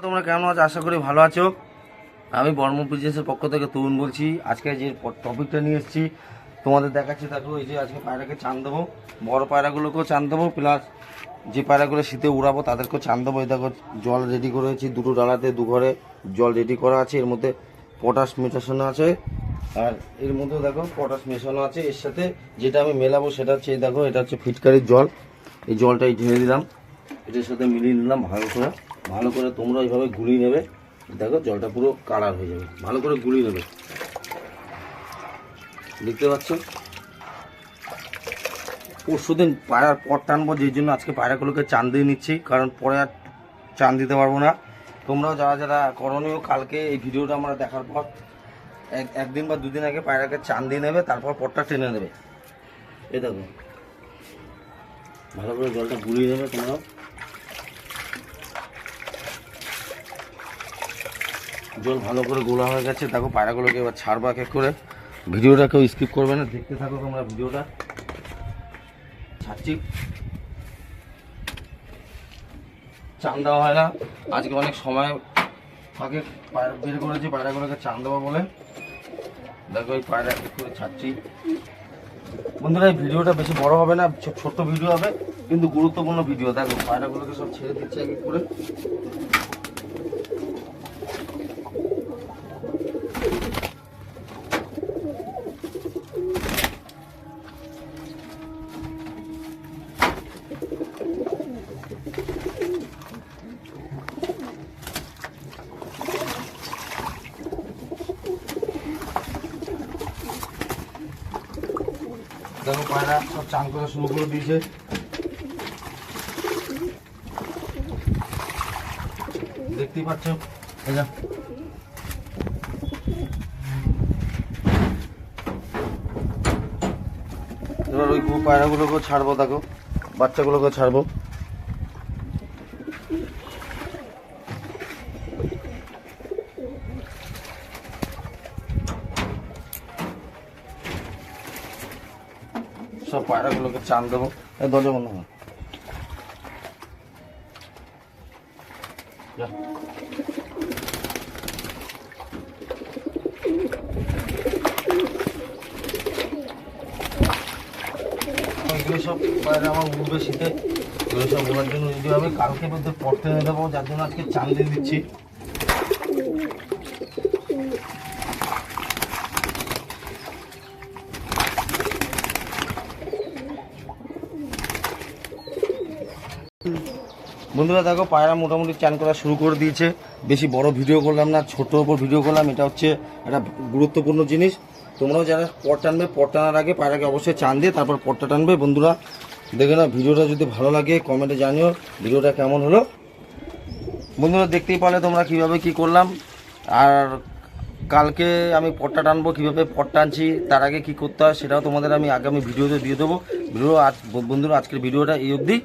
তোমরা কেমন আছো? আশা করি ভালো আছো। আমি বর্ম বিজনেসের পক্ষ থেকে তরুণ বলছি। আজকে যে টপিকটা নিয়ে এসেছি, তোমাদের দেখাচ্ছি দেখো এই যে আজকে পায়রাকে চান দেবো। বড় পায়রাগুলোকেও চান দেবো প্লাস যে পায়রাগুলো শীতে উড়াবো, তাদেরকেও চান দেবো। এই দেখো, জল রেডি করেছি দুটো ডালাতে, দু ঘরে জল রেডি করা আছে। এর মধ্যে পটাশ মেশানো আছে। আর এর মধ্যেও দেখো পটাশ মেশানো আছে। এর সাথে যেটা আমি মেলাবো, সেটা হচ্ছে দেখো, এটা হচ্ছে ফিটকারির জল। এই জলটা এই ঢেলে দিলাম। এটার সাথে মিলিয়ে নিলাম ভালো করে। ভালো করে তোমরা এইভাবে গুলিয়ে নেবে। দেখো জলটা পুরো কালার হয়ে যাবে। ভালো করে গুলিয়ে নেবে। দেখতে পাচ্ছ? পরশু দিন পায়রার পর টানবো যেই জন্য আজকে পায়রাগুলোকে চান দিয়ে নিচ্ছি, কারণ পরে আর চান দিতে পারব না। তোমরাও যারা যারা করণীয়, কালকে এই ভিডিওটা আমরা দেখার পর এক, একদিন বা দুদিন আগে পায়রাকে চান দিয়ে নেবে, তারপর পরটা টেনে নেবে। এই দেখো। ভালো করে জলটা গুলিয়ে নেবে তোমরাও। জল ভালো করে গোলা হয়ে গেছে, দেখো পায়রাগুলোকে এবার ছাড়বা এক করে। ভিডিওটা কেউ স্কিপ করবে না, দেখতে থাকো তোমরা ভিডিওটা। ছাড়ছি। চান দেওয়া হয় না, আজকে অনেক সময় ফাঁকে পায়রা বের করেছি, পায়রাগুলোকে চান দেওয়া বলে। দেখো এই পায়রা এক করে ছাড়ছি। বন্ধুরা, এই ভিডিওটা বেশি বড় হবে না ছোট্ট ভিডিও হবে, কিন্তু গুরুত্বপূর্ণ ভিডিও। দেখো, পায়রাগুলোকে সব ছেড়ে দিচ্ছে এক করে। দেখো পায়রা সব চান করা শুরু করে দিয়েছে। দেখতেই পাচ্ছ? এবার ওই পায়রাগুলোকেও ছাড়বো, দেখো। বাচ্চাগুলোকেও ছাড়বো। সব পায়রাগুলোকে চান দেবো। দরজা বন্ধ সব পায়রা আমার উঠবে শীতে। এগুলো সব হবে। কালকে মধ্যে পড়তে দেবো, যার জন্য আজকে চান দিয়ে দিচ্ছি। বন্ধুরা দেখো, পায়রা মোটামুটি চান করা শুরু করে দিয়েছে। বেশি বড় ভিডিও করলাম না ছোটোর ওপর ভিডিও করলাম, এটা হচ্ছে একটা গুরুত্বপূর্ণ জিনিস। তোমরাও যারা পট টানবে, পট টানার আগে পায়রাকে অবশ্যই চান দিয়ে তারপর পটটা টানবে। বন্ধুরা, দেখে না ভিডিওটা যদি ভালো লাগে কমেন্টে জানিও, ভিডিওটা কেমন হলো। বন্ধুরা, দেখতেই পারলে তোমরা কীভাবে কি করলাম। আর কালকে আমি পটটা টানবো, কীভাবে পট টানছি, তার আগে কি করতে হয়, সেটাও তোমাদের আমি আগামী ভিডিওতে দিয়ে দেবো। ভিডিও আজ বন্ধুরা, আজকের ভিডিওটা এই অবধি।